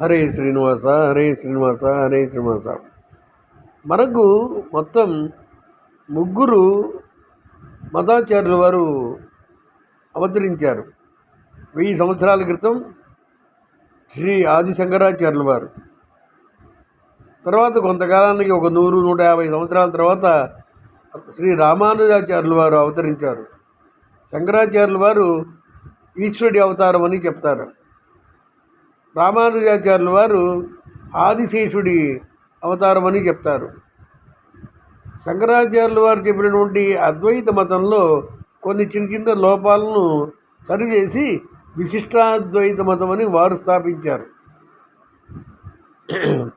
హరే శ్రీనివాస హరే శ్రీనివాస హరే శ్రీనివాస. మనకు మొత్తం ముగ్గురు మతాచార్యుల వారు అవతరించారు. వెయ్యి సంవత్సరాల క్రితం శ్రీ ఆది శంకరాచార్యుల వారు తర్వాత కొంతకాలానికి ఒక నూరు నూట యాభై సంవత్సరాల తర్వాత శ్రీ రామానుజాచార్యుల వారు అవతరించారు. శంకరాచార్యుల వారు ఈశ్వరుడి అవతారం అని చెప్తారు. రామానుజాచార్యుల వారు ఆదిశేషుడి అవతారం అని చెప్తారు. శంకరాచార్యుల వారు చెప్పినటువంటి అద్వైత మతంలో కొన్ని చిన్న చిన్న లోపాలను సరిచేసి విశిష్టాద్వైత మతం అని వారు స్థాపించారు.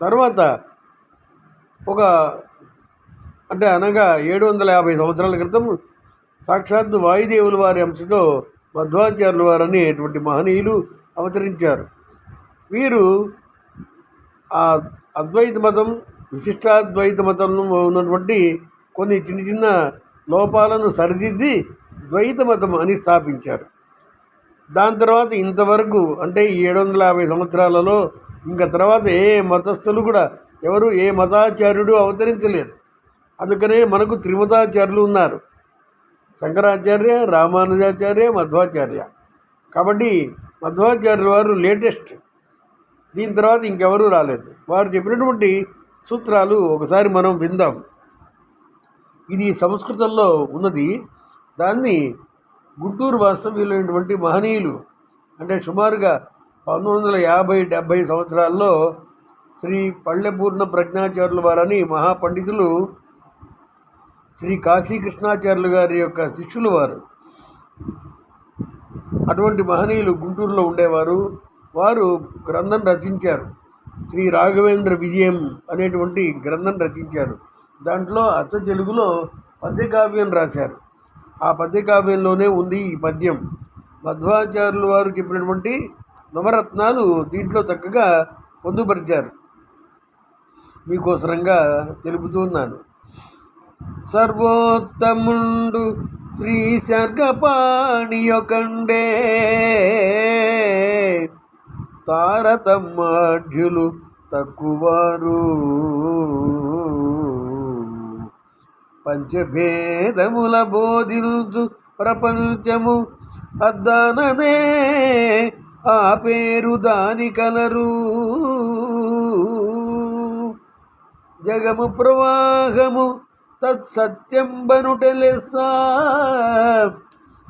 తర్వాత ఒక అంటే అనగా ఏడు వందల యాభై సంవత్సరాల క్రితం సాక్షాత్తు వాయుదేవుల వారి అంశతో మధ్వాచార్యుల వారు అనేటువంటి మహనీయులు అవతరించారు. వీరు ఆ అద్వైత మతం విశిష్టాద్వైత మతంలో ఉన్నటువంటి కొన్ని చిన్న చిన్న లోపాలను సరిదిద్ది ద్వైత మతం అని స్థాపించారు. దాని తర్వాత ఇంతవరకు అంటే ఏడు వందల యాభై సంవత్సరాలలో ఇంకా తర్వాత ఏ మతస్థులు కూడా ఎవరు ఏ మతాచార్యుడు అవతరించలేదు. అందుకనే మనకు త్రిమతాచార్యులు ఉన్నారు. శంకరాచార్య రామానుజాచార్య మధ్వాచార్య. కాబట్టి మధ్వాచార్యుల వారు లేటెస్ట్. దీని తర్వాత ఇంకెవరూ రాలేదు. వారు చెప్పినటువంటి సూత్రాలు ఒకసారి మనం విందాం. ఇది సంస్కృతంలో ఉన్నది. దాన్ని గుంటూరు వాస్తవ్యులైనటువంటి మహనీయులు అంటే సుమారుగా పంతొమ్మిది వందల యాభై డెబ్భై సంవత్సరాల్లో శ్రీ పళ్ళెపూర్ణ ప్రజ్ఞాచార్యుల వారని మహాపండితులు శ్రీ కాశీకృష్ణాచార్యులు గారి యొక్క శిష్యులు వారు. అటువంటి మహనీయులు గుంటూరులో ఉండేవారు. వారు గ్రంథం రచించారు. శ్రీ రాఘవేంద్ర విజయం అనేటువంటి గ్రంథం రచించారు. దాంట్లో అచ్చ తెలుగులో పద్యకావ్యం రాశారు. ఆ పద్యకావ్యంలోనే ఉంది ఈ పద్యం. మధ్వాచార్యులు వారు చెప్పినటువంటి నవరత్నాలు దీంట్లో చక్కగా పొందుపరిచారు. మీకోసరంగా తెలుపుతున్నాను. సర్వోత్తముండు శ్రీ శర్గపాణియొకండే తారతమ్మాఢ్యులు తక్కువారు. పంచభేదముల బోధించు ప్రపంచము అద్దాననే ఆ పేరు దాని కలరు. జగము ప్రవాహము తత్సత్యం బనుటెలెస్సా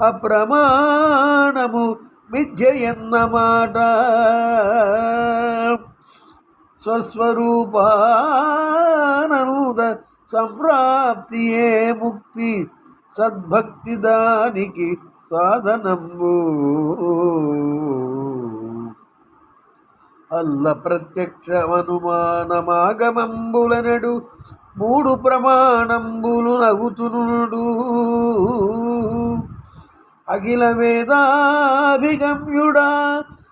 అప్రమాణము విద్య ఎన్నమాట స్వస్వరూపానంద సంప్రాప్తియే ముక్తి సద్భక్తి దానికి సాధనము అల్ల ప్రత్యక్షమనుమానమాగమంబులనడు మూడు ప్రమాణంబులు నగుతునుడు అఖిల వేదాభిగమ్యుడా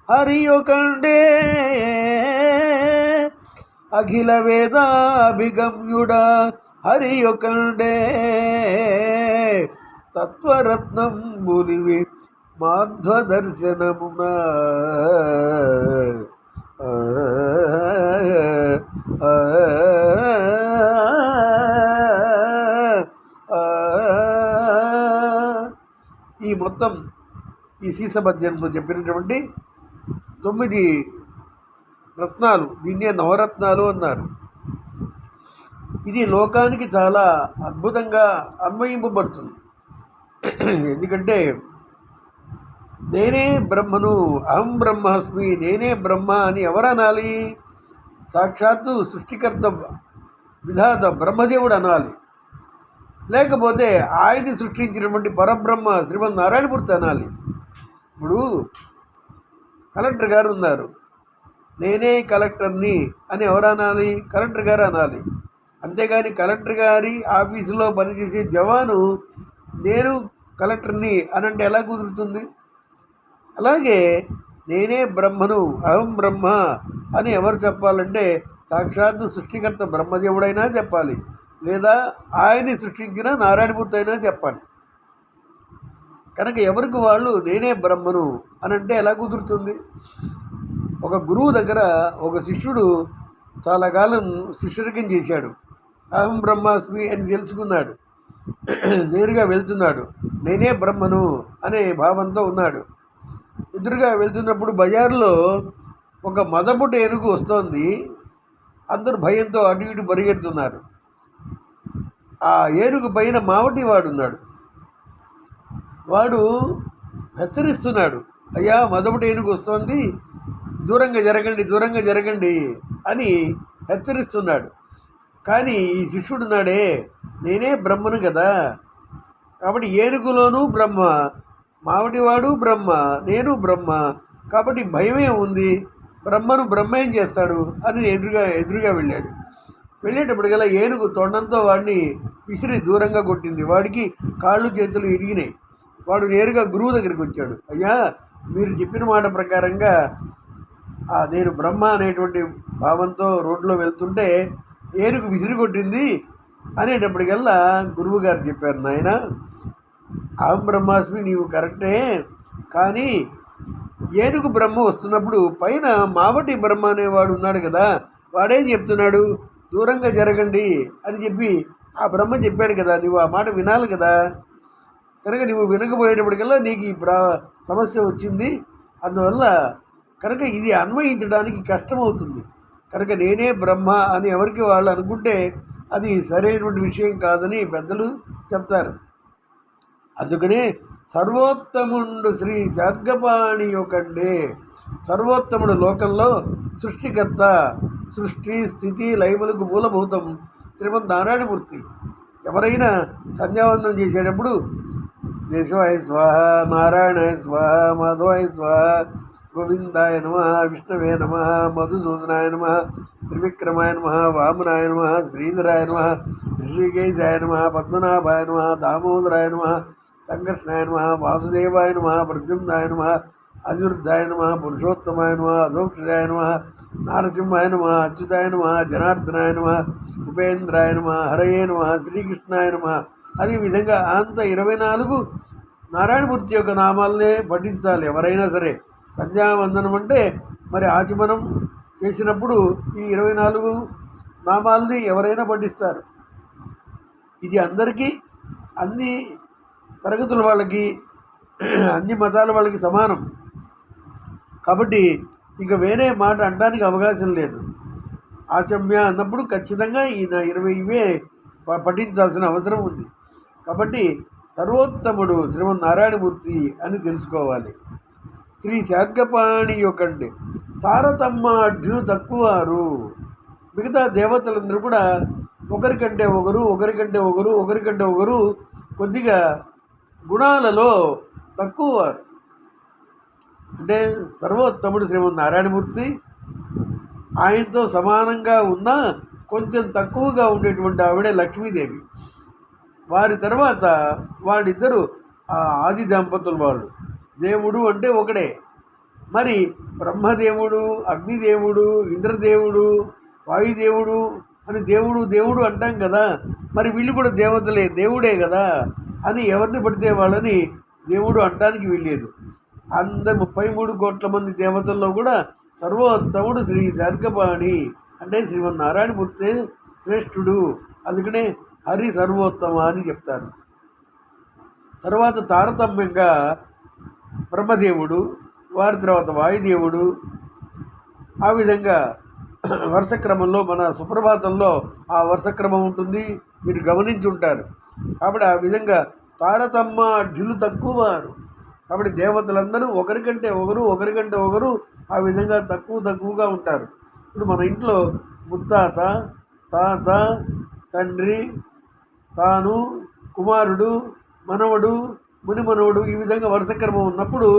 హరియొకండే అఖిల వేదాభిగమ్యుడా హరియొకండే తత్వరత్నం బులివి మాధ్వదర్శనమునా. ఈ సీసపద్యంలో చెప్పినటువంటి తొమ్మిది రత్నాలు దీన్నే నవరత్నాలు అన్నారు. ఇది లోకానికి చాలా అద్భుతంగా అన్వయింపబడుతుంది. ఎందుకంటే నేనే బ్రహ్మను అహం బ్రహ్మాస్మి నేనే బ్రహ్మ అని ఎవరనాలి? సాక్షాత్తు సృష్టికర్త విధాత బ్రహ్మదేవుడు అనాలి. లేకపోతే ఆయన్ని సృష్టించినటువంటి పరబ్రహ్మ శ్రీమన్ నారాయణమూర్తి అనాలి. ఇప్పుడు కలెక్టర్ గారు ఉన్నారు. నేనే కలెక్టర్ని అని ఎవరు అనాలి? కలెక్టర్ గారు అనాలి. అంతేగాని కలెక్టర్ గారి ఆఫీసులో పనిచేసే జవాను నేను కలెక్టర్ని అని అంటే ఎలా కుదురుతుంది? అలాగే నేనే బ్రహ్మను అహం బ్రహ్మ అని ఎవరు చెప్పాలంటే సాక్షాత్తు సృష్టికర్త బ్రహ్మదేవుడైనా చెప్పాలి. లేదా ఆయన్ని సృష్టించిన నారాయణమూర్తి అయినా చెప్పాలి. కనుక ఎవరికి వాళ్ళు నేనే బ్రహ్మను అని అంటే ఎలా కుదురుతుంది? ఒక గురువు దగ్గర ఒక శిష్యుడు చాలా కాలం శిష్యరికం చేశాడు. అహం బ్రహ్మాస్మి అని తెలుసుకున్నాడు. నేరుగా వెళ్తున్నాడు. నేనే బ్రహ్మను అనే భావంతో ఉన్నాడు. ఎదురుగా వెళ్తున్నప్పుడు బజార్లో ఒక మదపుట ఏనుగు వస్తోంది. అందరూ భయంతో అటు ఇటు పరిగెడుతున్నారు. ఆ ఏనుగు పైన మావటి వాడున్నాడు. వాడు హెచ్చరిస్తున్నాడు అయ్యా మొదటి ఏనుగు వస్తోంది దూరంగా జరగండి దూరంగా జరగండి అని హెచ్చరిస్తున్నాడు. కానీ ఈ శిష్యుడు నాడే నేనే బ్రహ్మను కదా కాబట్టి ఏనుగులోనూ బ్రహ్మ మావిటివాడు బ్రహ్మ నేను బ్రహ్మ కాబట్టి భయమే ఉంది బ్రహ్మను బ్రహ్మ ఏం చేస్తాడు? అని ఎదురుగా ఎదురుగా వెళ్ళాడు. వెళ్ళేటప్పుడు గల ఏనుగు తొండంతో వాడిని విసిరి దూరంగా కొట్టింది. వాడికి కాళ్ళు చేతులు ఇరిగినాయి. వాడు నేరుగా గురువు దగ్గరికి వచ్చాడు. అయ్యా మీరు చెప్పిన మాట ప్రకారంగా ఆ నేను బ్రహ్మ అనేటువంటి భావంతో రోడ్లో వెళ్తుంటే ఏనుగు విసిరి కొట్టింది అనేటప్పటికల్లా గురువు గారు చెప్పారు నాయన అహం బ్రహ్మాస్మి నీవు కరెక్టే కానీ ఏనుగు బ్రహ్మ వస్తున్నప్పుడు పైన మావటి బ్రహ్మ అనేవాడు ఉన్నాడు కదా వాడేం చెప్తున్నాడు? దూరంగా జరగండి అని చెప్పి ఆ బ్రహ్మ చెప్పాడు కదా నువ్వు ఆ మాట వినాలి కదా కనుక నువ్వు వినకపోయేటప్పటికల్లా నీకు ఈ ప్రా సమస్య వచ్చింది. అందువల్ల కనుక ఇది అన్వయించడానికి కష్టమవుతుంది. కనుక నేనే బ్రహ్మ అని ఎవరికి వాళ్ళు అనుకుంటే అది సరైనటువంటి విషయం కాదని పెద్దలు చెప్తారు. అందుకనే సర్వోత్తముండు శ్రీ సర్గపాణి యొకండే సర్వోత్తముడు లోకంలో సృష్టికర్త సృష్టి స్థితి లయములకు మూలభూతం శ్రీమద్ నారాయణమూర్తి ఎవరైనా సంధ్యావందనం చేసేటప్పుడు దేశవాయ స్వాహ నారాయణాయ స్వాహ మాధవాయ స్వాహ గోవిందాయ నమ విష్ణవే నమ మధుసూదనాయ నమ త్రివిక్రమాయ నమ వామనాయ నమ శ్రీధరాయ నమ ఋషికేశాయ నమ పద్మనాభాయ నమ దామోదరాయ నమ సంకర్షణాయ నమ వాసుదేవాయ నమ ప్రద్యుమ్నాయ నమ అనిరుద్ధాయ నమ పురుషోత్తమాయ నమ అధోక్షదాయ నమ నారసింహాయ నమ అచ్యుతాయ నమ జనార్దనాయ నమ ఉపేంద్రాయ నమ హరయే నమ శ్రీకృష్ణాయ నమ అనే విధంగా అంత ఇరవై నాలుగు నారాయణమూర్తి యొక్క నామాలనే పఠించాలి ఎవరైనా సరే సంధ్యావందనం అంటే మరి ఆచమనం చేసినప్పుడు ఈ ఇరవై నాలుగు నామాలని ఎవరైనా పఠిస్తారు ఇది అందరికీ అన్ని తరగతుల వాళ్ళకి అన్ని మతాల వాళ్ళకి సమానం. కాబట్టి ఇంకా వేరే మాట అనడానికి అవకాశం లేదు. ఆచమ్య అన్నప్పుడు ఖచ్చితంగా ఈయన ఇరవై ఇవే పఠించాల్సిన అవసరం ఉంది. కాబట్టి సర్వోత్తముడు శ్రీమన్నారాయణమూర్తి అని తెలుసుకోవాలి. శ్రీ శార్గపాణి యొకండి. తారతమ్మాఢ్యులు తక్కువారు మిగతా దేవతలందరూ కూడా ఒకరికంటే ఒకరు ఒకరికంటే ఒకరు ఒకరికంటే ఒకరు కొద్దిగా గుణాలలో తక్కువ వారు. అంటే సర్వోత్తముడు శ్రీమన్నారాయణమూర్తి ఆయనతో సమానంగా ఉన్న కొంచెం తక్కువగా ఉండేటువంటి ఆవిడే లక్ష్మీదేవి. వారి తర్వాత వాళ్ళిద్దరూ ఆ ఆది దంపతులు వాళ్ళు. దేవుడు అంటే ఒకడే. మరి బ్రహ్మదేవుడు అగ్నిదేవుడు ఇంద్రదేవుడు వాయుదేవుడు అని దేవుడు దేవుడు అంటాం కదా. మరి వీళ్ళు కూడా దేవతలే దేవుడే కదా అని ఎవరిని పడితే వాళ్ళని దేవుడు అంటానికి వీల్లేదు. అందరు ముప్పై మూడు కోట్ల మంది దేవతల్లో కూడా సర్వోత్తముడు శ్రీ జర్గపాణి అంటే శ్రీమన్నారాయణమూర్తి శ్రేష్ఠుడు. అందుకనే హరి సర్వోత్తమ అని చెప్తారు. తర్వాత తారతమ్యంగా బ్రహ్మదేవుడు వారి తర్వాత వాయుదేవుడు ఆ విధంగా వరుస క్రమంలో మన సుప్రభాతంలో ఆ వరుస క్రమం ఉంటుంది. మీరు గమనించి ఉంటారు. కాబట్టి ఆ విధంగా తారతమ్మ ఢిల్లు తక్కువ వారు కాబట్టి దేవతలందరూ ఒకరికంటే ఒకరు ఒకరికంటే ఒకరు ఆ విధంగా తక్కువ తక్కువగా ఉంటారు. ఇప్పుడు మన ఇంట్లో ముత్తాత తాత తండ్రి తాను కుమారుడు మనవడు మునిమనవుడు ఈ విధంగా వరుస క్రమం ఉన్నప్పుడు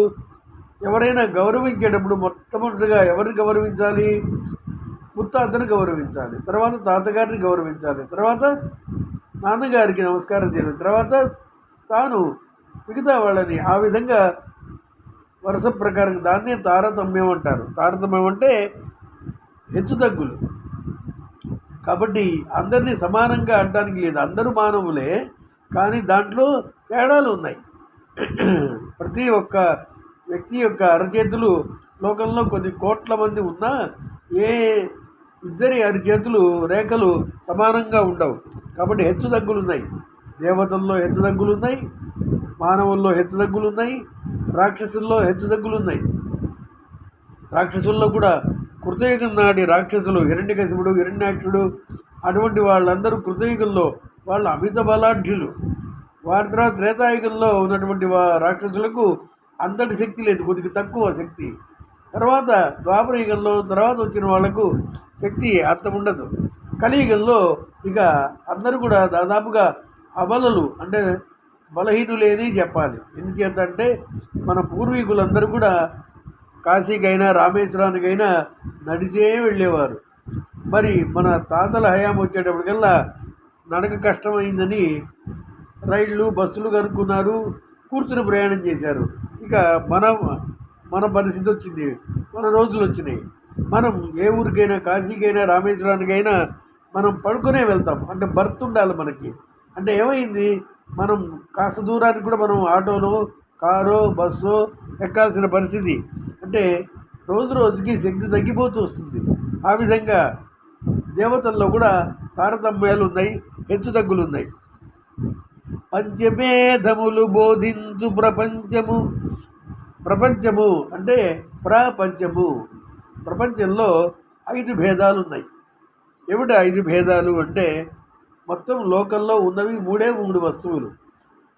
ఎవరైనా గౌరవించేటప్పుడు మొట్టమొదటిగా ఎవరిని గౌరవించాలి? ముత్తాతను గౌరవించాలి తర్వాత తాతగారిని గౌరవించాలి తర్వాత నాన్నగారికి నమస్కారం చేయాలి తర్వాత తాను మిగతా వాళ్ళని ఆ విధంగా వరుస ప్రకారం దాన్నే తారతమ్యం అంటారు. తారతమ్యం అంటే హెచ్చుతగ్గులు కాబట్టి అందరినీ సమానంగా అంటానికి లేదు. అందరూ మానవులే కానీ దాంట్లో తేడాలు ఉన్నాయి. ప్రతి ఒక్క వ్యక్తి యొక్క అరచేతులు లోకంలో కొన్ని కోట్ల మంది ఉన్నా ఏ ఇద్దరి అరిచేతులు రేఖలు సమానంగా ఉండవు. కాబట్టి హెచ్చుతగ్గులు ఉన్నాయి. దేవతల్లో హెచ్చుతగ్గులు ఉన్నాయి. మానవుల్లో హెచ్చుతగ్గులు ఉన్నాయి. రాక్షసుల్లో హెచ్చుతగ్గులు ఉన్నాయి. రాక్షసుల్లో కూడా కృతయుగం నాటి రాక్షసులు హిరణ్యకశిపుడు హిరణ్యాక్షుడు అటువంటి వాళ్ళందరూ కృతయుగంలో వాళ్ళు అమిత బలాఢ్యులు. వారి తర్వాత త్రేతాయుగంలో ఉన్నటువంటి వా రాక్షసులకు అంతటి శక్తి లేదు కొద్దిగా తక్కువ శక్తి. తర్వాత ద్వాపరయుగంలో తర్వాత వచ్చిన వాళ్ళకు శక్తి అంత ఉండదు. కలియుగంలో ఇక అందరూ కూడా దాదాపుగా అబలలు అంటే బలహీనులేని చెప్పాలి. ఎందుచేత అంటే మన పూర్వీకులందరూ కూడా కాశీకైనా రామేశ్వరానికైనా నడిచే వెళ్ళేవారు. మరి మన తాతల హయాం వచ్చేటప్పటికల్లా నడక కష్టమైందని రైళ్ళు బస్సులు కనుక్కున్నారు కూర్చుని ప్రయాణం చేశారు. ఇక మన మన పరిస్థితి వచ్చింది. మన రోజులు వచ్చినాయి. మనం ఏ ఊరికైనా కాశీకైనా రామేశ్వరానికైనా మనం పడుకునే వెళ్తాం. అంటే బర్త్ ఉండాలి మనకి. అంటే ఏమైంది? మనం కాస్త దూరానికి కూడా మనం ఆటోనో కారో బస్సో ఎక్కాల్సిన పరిస్థితి. అంటే రోజు రోజుకి శక్తి తగ్గిపోతూ వస్తుంది. ఆ విధంగా దేవతల్లో కూడా తారతమ్యాలు ఉన్నాయి హెచ్చు తగ్గులు ఉన్నాయి. పంచమేధములు బోధించు ప్రపంచము. ప్రపంచము అంటే ప్రపంచము. ప్రపంచంలో ఐదు భేదాలు ఉన్నాయి. ఏమిటి ఐదు భేదాలు అంటే మొత్తం లోకల్లో ఉన్నవి మూడే మూడు వస్తువులు.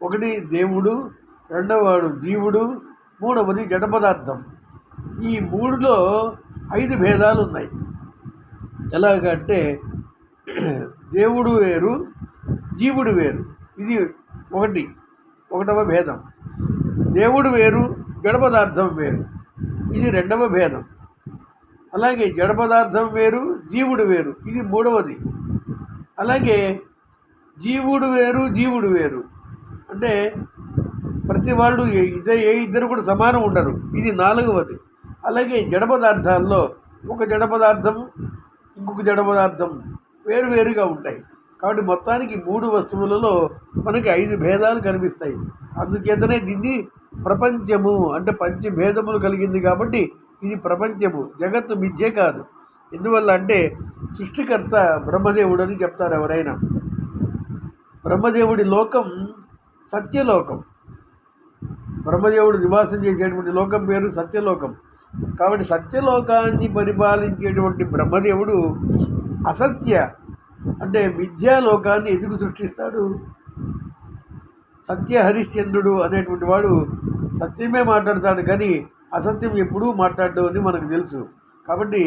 ఒకటి దేవుడు రెండవవాడు జీవుడు మూడవది జడ పదార్థం ఈ మూడులో ఐదు భేదాలు ఉన్నాయి ఎలాగంటే దేవుడు వేరు జీవుడు వేరు. ఇది ఒకటి ఒకటవ భేదం. దేవుడు వేరు జడ పదార్థం వేరు. ఇది రెండవ భేదం. అలాగే జడ పదార్థం వేరు జీవుడు వేరు. ఇది మూడవది. అలాగే జీవుడు వేరు జీవుడు వేరు. అంటే ప్రతి వాళ్ళు ఏ- ఇద్దరు ఏ ఇద్దరు కూడా సమానం ఉండరు. ఇది నాలుగవది. అలాగే జడ పదార్థాల్లో ఒక జడ పదార్థం ఇంకొక జడ పదార్థం వేరు వేరుగా ఉంటాయి. కాబట్టి మొత్తానికి మూడు వస్తువులలో మనకి ఐదు భేదాలు కనిపిస్తాయి. అందుచేతనే దీన్ని ప్రపంచము అంటే పంచ భేదములు కలిగింది కాబట్టి ఇది ప్రపంచము జగత్తు మిథ్యే కాదు. ఎందువల్ల అంటే సృష్టికర్త బ్రహ్మదేవుడు అని చెప్తారు ఎవరైనా. బ్రహ్మదేవుడి లోకం సత్యలోకం. బ్రహ్మదేవుడు నివాసం చేసేటువంటి లోకం పేరు సత్యలోకం. కాబట్టి సత్యలోకాన్ని పరిపాలించేటువంటి బ్రహ్మదేవుడు అసత్య అంటే మిథ్యాలోకాన్ని ఎందుకు సృష్టిస్తాడు? సత్య హరిశ్చంద్రుడు అనేటువంటి వాడు సత్యమే మాట్లాడతాడు కానీ అసత్యం ఎప్పుడూ మాట్లాడడం అని మనకు తెలుసు. కాబట్టి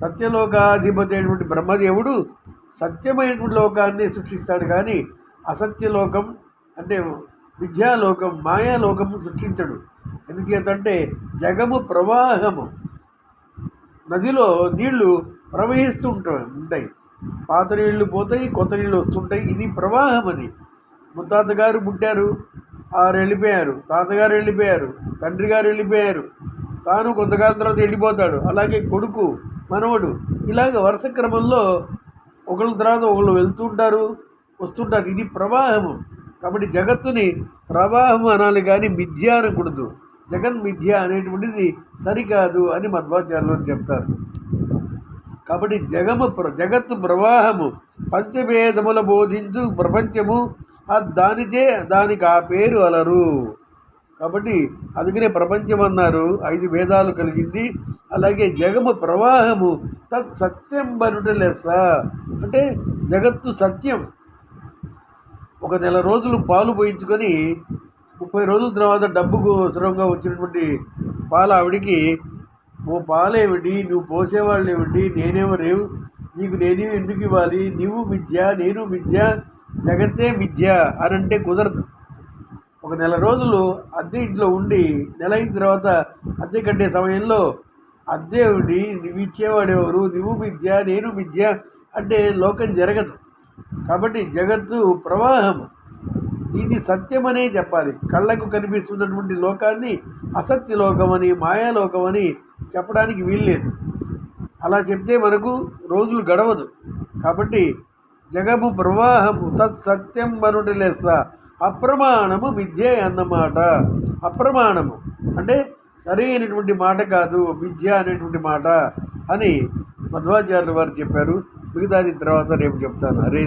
సత్యలోకాధిపతి అయినటువంటి బ్రహ్మదేవుడు సత్యమైనటువంటి లోకాన్ని సృష్టిస్తాడు కానీ అసత్యలోకం అంటే విద్యాలోకం మాయాలోకము సృష్టించడు. ఎందుచేతంటే జగము ప్రవాహము. నదిలో నీళ్ళు ప్రవహిస్తూ ఉంటాయి. ఉంటాయి పాత నీళ్ళు పోతాయి కొత్త నీళ్ళు వస్తుంటాయి. ఇది ప్రవాహం అది. ముత్తాత గారు పుట్టారు ఆరు వెళ్ళిపోయారు. తాతగారు వెళ్ళిపోయారు తండ్రి గారు వెళ్ళిపోయారు. తాను కొంతకాలం తర్వాత వెళ్ళిపోతాడు. అలాగే కొడుకు మనవడు. ఇలాగ వరుస క్రమంలో ఒకళ్ళ తర్వాత ఒకళ్ళు వెళ్తుంటారు వస్తుంటారు. ఇది ప్రవాహము. కాబట్టి జగత్తుని ప్రవాహం అనాలి కానీ మిథ్య అనకూడదు. జగన్ మిథ్య అనేటువంటిది సరికాదు అని మధ్వాచార్యులు చెప్తారు. కాబట్టి జగము ప్ర- జగత్తు ప్రవాహము పంచభేదముల బోధించు ప్రపంచము దానిచే దానికి ఆ పేరు అలరు. కాబట్టి అందుకనే ప్రపంచం అన్నారు ఐదు భేదాలు కలిగింది. అలాగే జగము ప్రవాహము తత్ సత్యం బరుట లెస్స అంటే జగత్తు సత్యం. ఒక నెల రోజులు పాలు పోయించుకొని ముప్పై రోజుల తర్వాత డబ్బుకు అవసరంగా వచ్చినటువంటి పాల ఆవిడికి ఓ పాలేమిటి నువ్వు పోసేవాళ్ళు ఏమిటి? నేనేమో లేవు నీకు నేనేమి ఎందుకు ఇవ్వాలి? నువ్వు మిథ్య నేను మిథ్య జగత్తే మిథ్య అని అంటే కుదరదు. ఒక నెల రోజులు అద్దె ఇంట్లో ఉండి నెల అయిన తర్వాత అద్దె కట్టే సమయంలో అద్దె ఏమిటి? నువ్వు ఇచ్చేవాడెవరు నువ్వు మిథ్య నేను మిథ్య అంటే లోకం జరగదు. కాబట్టి జగత్తు ప్రవాహం దీన్ని సత్యమనే చెప్పాలి. కళ్ళకు కనిపిస్తున్నటువంటి లోకాన్ని అసత్య లోకమని మాయాలోకమని చెప్పడానికి వీల్లేదు. అలా చెప్తే మనకు రోజులు గడవదు. కాబట్టి జగము ప్రవాహము తత్ సత్యం మనుడి లెస్స. అప్రమాణము విద్య అన్నమాట. అప్రమాణము అంటే సరైనటువంటి మాట కాదు విద్య అనేటువంటి మాట అని మధ్వాచార్యులు వారు చెప్పారు. మిగతాది తర్వాత రేపు చెప్తాను. హరే